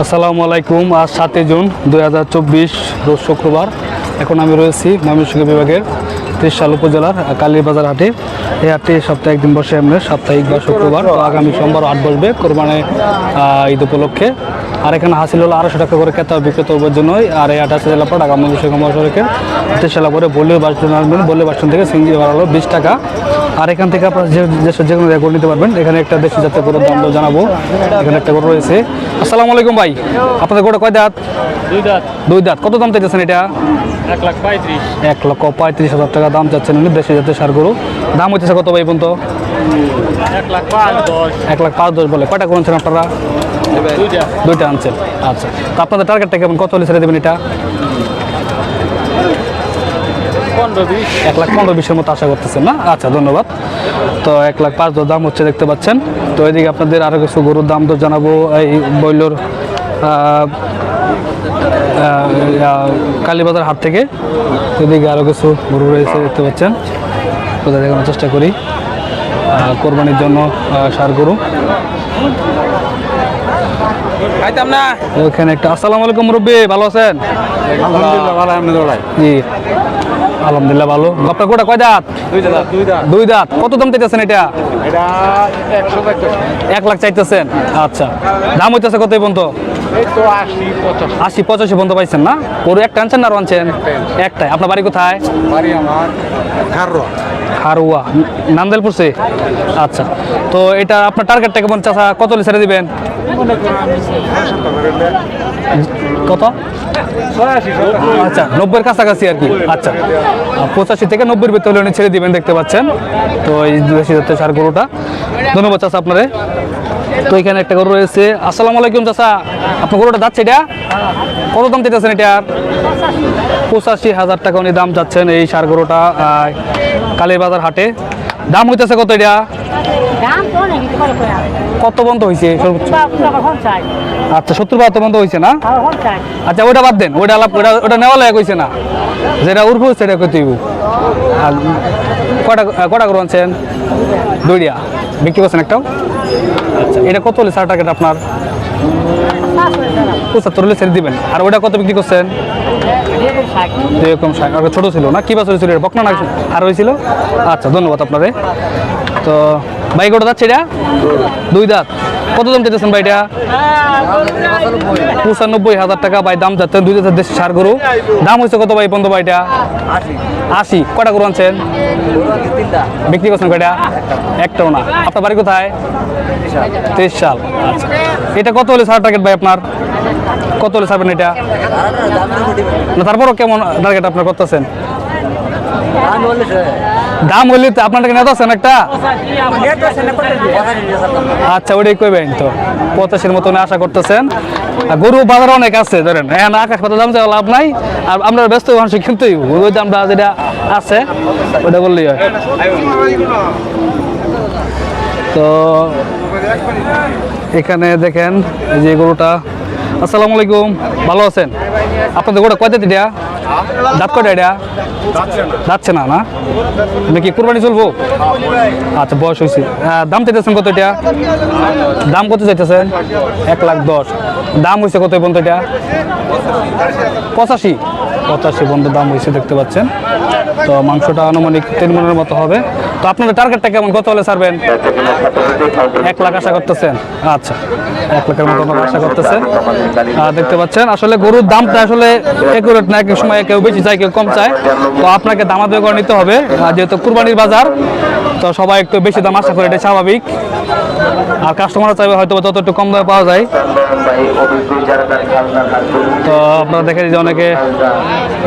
আসসালামু আলাইকুম, আজ সাতই জুন দুই হাজার চব্বিশ রোজ শুক্রবার। এখন আমি রয়েছি ময়মনসিংহ বিভাগের ত্রিশাল উপজেলার কালীবাজার হাটে। এই হাটটি সপ্তাহে একদিন বসে আমরা সাপ্তাহিক বা শুক্রবার। আগামী সোমবার আট বসবে। কোরবানে ঈদ উপলক্ষে। আর এখানে হাসিল হলো আড়াইশো টাকা করে ক্রেতা ও বিক্রেতার জন্যই। আর এই আঠাশ জেলাপাট ঢাকা ময়মনসিংহ মহাসড়কের ত্রিশালা করে বলিও বাস স্ট্যান্ড আসবেন বলিও বাস স্ট্যান্ড থেকে সিঙ্গি ভাড়া হলো বিশ টাকা। আর এখান থেকে আপনারা যে যে- যে কোনো জায়গায় নিতে পারবেন। এখানে একটা দেশি জাতের গরুর দাম জানাব। এখানে একটা গরু রয়েছে। আসসালামু আলাইকুম ভাই। আপনাদের গোটা কয় দাঁত? দুই দাঁত। দুই দাঁত। কত দাম চাইতেছেন এটা? এক লাখ পঁয়ত্রিশ। এক লক্ষ পঁয়ত্রিশ হাজার টাকা দাম চাচ্ছেন উনি দেশি জাতের সার গরু। দাম হইতেছে কত ভাই পর্যন্ত? এক লাখ পাঁচ দশ। এক লাখ পাঁচ দশ বলে। কয়টা করেছেন আপনারা? দুইটা আনছেন। আচ্ছা। তো আপনাদের টার্গেটটা কেমন? কত হলে ছেড়ে দেবেন এটা? এক লাখ পনেরো বিশের মতো আশা করতেছেন না? আচ্ছা ধন্যবাদ। তো এক লাখ পাঁচ দশ দাম হচ্ছে দেখতে পাচ্ছেন। তো এদিকে আপনাদের আরও কিছু গরুর দাম তো জানাব। এই বইলোর কালীবাজার হাট থেকে। এদিকে আরও কিছু গরু রয়েছে দেখতে পাচ্ছেন। কোথায় দেখানোর চেষ্টা করি। কোরবানির জন্য সার গরু। খাইতাম না ওইখানে একটা আসসালামু আলাইকুম মুরব্বী ভালো আছেন? আলহামদুলিল্লাহ ভালো আপনি দৌড়াই জি। আলহামদুলিল্লাহ ভালো। আপনার গোটা কয় দাঁত? দুই দাঁত দুই দাঁত। দুই দাঁত। কত দাম চাইতেছেন এটা? এটা একশো এক লাখ চাইতেছেন? আচ্ছা। দাম হইতেছে কত পর্যন্ত? তো আশি পঁচাশি। পর্যন্ত পাইছেন না? গরু একটা আনছেন না আরও আনছেন? একটাই। আপনার বাড়ি কোথায়? বাড়ি আমার আচ্ছা। তো এটা আপনার টার্গেটটা কেমন? চাষা কত ছেড়ে দিবেন? কত? আচ্ছা নব্বইয়ের কাছাকাছি আর কি। আচ্ছা পঁচাশি থেকে নব্বইয়ের ভিতরে উনি ছেড়ে দিবেন, দেখতে পাচ্ছেন। তো এই দেশি জাতের সার গরুটা। ধন্যবাদ চাষা আপনারে। তো এখানে একটা গরু রয়েছে। আসসালামু আলাইকুম চাষা আপনার গরুটা যাচ্ছে এটা? কত দাম চাইতেছেন এটা? পঁচাশি হাজার টাকা উনি দাম যাচ্ছেন এই সার গরুটা কালীবাজার হাটে। দাম হইতেছে কত এটা? কত বন্ধ হয়েছে আচ্ছা সত্তর বাহাত্তর বন্ধ হয়েছে না? আচ্ছা ওটা বাদ দেন ওটা ওটা ওটা নেওয়া লাগে কইছে না? যেটা উর্ফু সেটা আর কটা কটা করে আনছেন? দুইটা। বিক্রি করছেন একটাও? আচ্ছা এটা কত হলে সার টার্গেট আপনার? পঁচাত্তর হলে ছেড়ে দিবেন। আর ওটা কত বিক্রি করছেন? দুই রকম শাক আর ছোটো ছিল না? কি বাছর ছিল? এটা বকনা না। আর হয়েছিল? আচ্ছা ধন্যবাদ আপনারে। তো বাইক ওটা যাচ্ছে এটা? দুই দাঁত। কত দাম চাইতেছেন ভাই এটা? পঁচানব্বই হাজার টাকা ভাই দাম যাচ্ছে। দুই হাজার দেশি সার গরু। দাম হয়েছে কত ভাই পর্যন্ত ভাইটা আশি। কটা গরু আনছেন? বিক্রি করছেন কয়টা? একটাও। না। আপনার বাড়ি কোথায়? তেইশ সাল। আচ্ছা। এটা কত হলে সার টার্গেট ভাই আপনার? কত হলে ছাড়বেন এটা? না তারপরও কেমন টার্গেট আপনার করতেছেন? দাম হইলে তো আপনার টাকা নেতা আছেন একটা? আচ্ছা ওটাই কইবেন তো। পঁচাশির মতন আশা করতেছেন। গরু বাজার অনেক আছে ধরেন। হ্যাঁ আকাশ পাতা দাম চাওয়া লাভ নাই। আর আমরা ব্যস্ত মানুষ কিন্তু ওই দামটা যেটা আছে ওটা বললেই হয়। তো এখানে দেখেন যে গরুটা আসসালামু আলাইকুম। ভালো আছেন? আপনাদের গোটা কয়টা এটা দাঁত কয়টা এটা? যাচ্ছে না না? আপনি কি কুরবানি চলবো? আচ্ছা বয়স হয়েছে। দাম চাইতেছেন কত এটা? দাম কত চাইতেছেন এক লাখ দশ। দাম হয়েছে কত পর্যন্ত এটা? পঁচাশি। পঁচাশি বন্ধ দাম হয়েছে, দেখতে পাচ্ছেন। তো মাংসটা আনুমানিক তিন মনের মতো হবে। তো আপনাদের টার্গেটটা কেমন? কত হলে ছাড়বেন? এক লাখ আশা করতেছেন। আচ্ছা এক লাখের মতো আশা করতেছেন। দেখতে পাচ্ছেন, আসলে গরুর দামটা আসলে একুরেট না, এক এক সময় কেউ বেশি চায়, কেউ কম চায়। তো আপনাকে দামা দামাদামি করে নিতে হবে। যেহেতু কুরবানির বাজার, তো সবাই একটু বেশি দাম আশা করে এটা স্বাভাবিক। আর কাস্টমারও চাইবে হয়তো তত একটু কম দামে পাওয়া যায়। তো আপনারা দেখেন যে অনেকে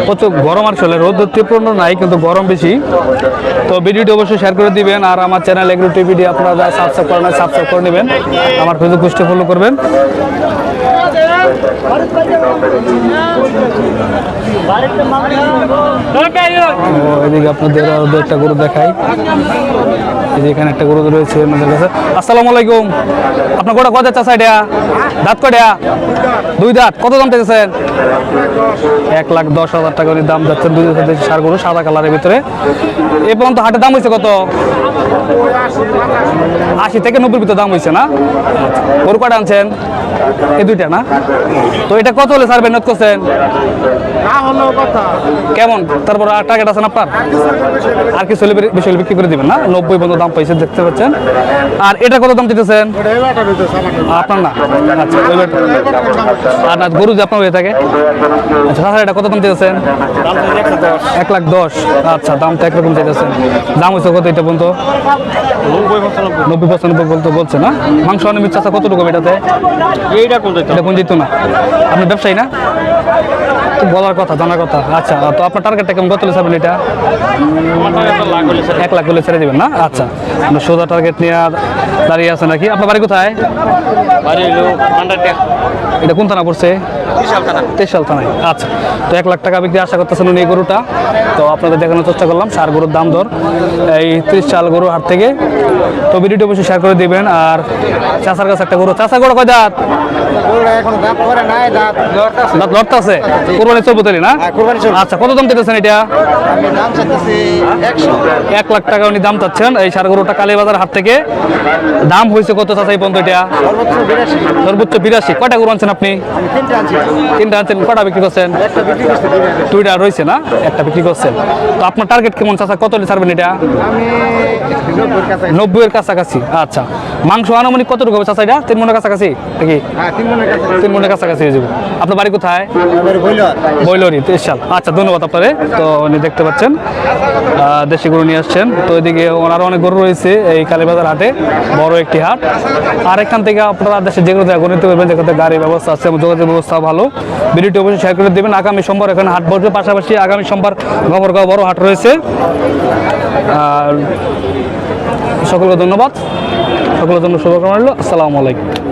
প্রচুর গরম আর চলে রোদ তীব্র নাই, কিন্তু গরম বেশি। তো ভিডিওটি অবশ্যই শেয়ার করে দিবেন আর আমার চ্যানেল এগ্রো টিভিটি আপনারা সাবস্ক্রাইব করেন সাবস্ক্রাইব করে নেবেন। আমার ফেসবুক পেজটি ফলো করবেন। এদিকে আপনাদের আরও গরু দেখাই। এখানে একটা গরু রয়েছে আসসালামু আলাইকুম। আপনার গোটা কত চাষা এটা? দুই দাঁত। কত দাম চাইছেন এক লাখ দশ হাজার টাকা দাম যাচ্ছে। দুই সার গরু, সাদা কালারের ভিতরে। এ পর্যন্ত হাটের দাম হয়েছে কত? আশি থেকে নব্বই ভিতরে দাম হয়েছে না? গরু কটা আনছেন? এই দুইটা না? তো এটা কত হলে স্যার মেহনত করছেন? কেমন? তারপর আর টার্গেট আছেন আপনার? আর কিছু হলে বিক্রি করে দিবেন না? নব্বই পর্যন্ত দাম পাইছে দেখতে পাচ্ছেন। আর এটা কত দাম দিতেছেন? আপনার না? আচ্ছা আর না, গরু যে আপনার হয়ে থাকে? আচ্ছা তাছাড়া এটা কত দাম দিতেছেন? এক লাখ দশ। আচ্ছা দামটা একরকম চাইতেছেন দাম হয়েছে কত এটা পর্যন্ত? নব্বই পঁচানব্বই বলতে বলছে না? মাংস অনিয়মিত চাষা কতটুকু এটাতে? এইটা কোন এটা কোন যেত না। আপনি ব্যবসায়ী না? তো বলার কথা জানার কথা। আচ্ছা তো আপনার টার্গেটটা কেমন? কত ছাড়বেন এটা? এক লাখ হলে ছেড়ে দেবেন না? আচ্ছা আপনার সোজা টার্গেট নিয়ে দাঁড়িয়ে আছে নাকি? আপনার বাড়ি কোথায়? এটা কোন থানা পড়ছে? তেইশাল থানায়। আচ্ছা তো এক লাখ টাকা বিক্রি আশা করতেছেন উনি এই গরুটা। তো আপনাদের দেখানোর চেষ্টা করলাম সার গরুর দাম দর। এই ত্রিশ চাল গরু হাট থেকে তো ভিডিওটি অবশ্যই শেয়ার করে দিবেন। আর চাষার কাছে একটা গরু। চাষা গরু কয় দাঁত? দাঁত কোরবানি না? হ্যাঁ। আচ্ছা কত দাম দিতেছেন এটা? এক লাখ টাকা উনি দাম চাচ্ছেন। এই সার গরুটা কালীবাজার হাট থেকে। দাম হয়েছে কত চাষা এই পর্যন্ত এটা? সর্বোচ্চ বিরাশি। কয়টা গরু আনছেন আপনি? তিনটে আনছি। তিনটা আনছেন। কটা বিক্রি করছেন? দুইটা। রয়েছে না? একটা বিক্রি করছেন। তো আপনার টার্গেট কেমন চাচা? কত ছাড়বেন এটা? আমি নব্বইয়ের কাছাকাছি। আচ্ছা। মাংস আনুমানিক কতটুকু হবে চাচা এটা? তিন মনের কাছাকাছি? নাকি? হ্যাঁ তিন মনের কাছাকাছি। হয়ে যাবে। আপনার বাড়ি কোথায়? বৈলরি। তেইশাল আচ্ছা ধন্যবাদ আপনারে। তো উনি দেখতে পাচ্ছেন দেশি গরু নিয়ে আসছেন। তো এদিকে ওনারও অনেক গরু রয়েছে এই কালীবাজার হাটে বড় একটি হাট। আর এখান থেকে আপনারা দেশে যে কোনো জায়গায় গণিত পারবেন যেখানে গাড়ির ব্যবস্থা আছে এবং যোগাযোগ ব্যবস্থা ভালো। ভিডিওটি অবশ্যই শেয়ার করে দেবেন। আগামী সোমবার এখানে হাট বসবে। পাশাপাশি আগামী সোমবার গবরগাঁও বড় হাট রয়েছে। আর সকলকে ধন্যবাদ। সকলের জন্য শুভকামনা রইল। আসসালামু আলাইকুম।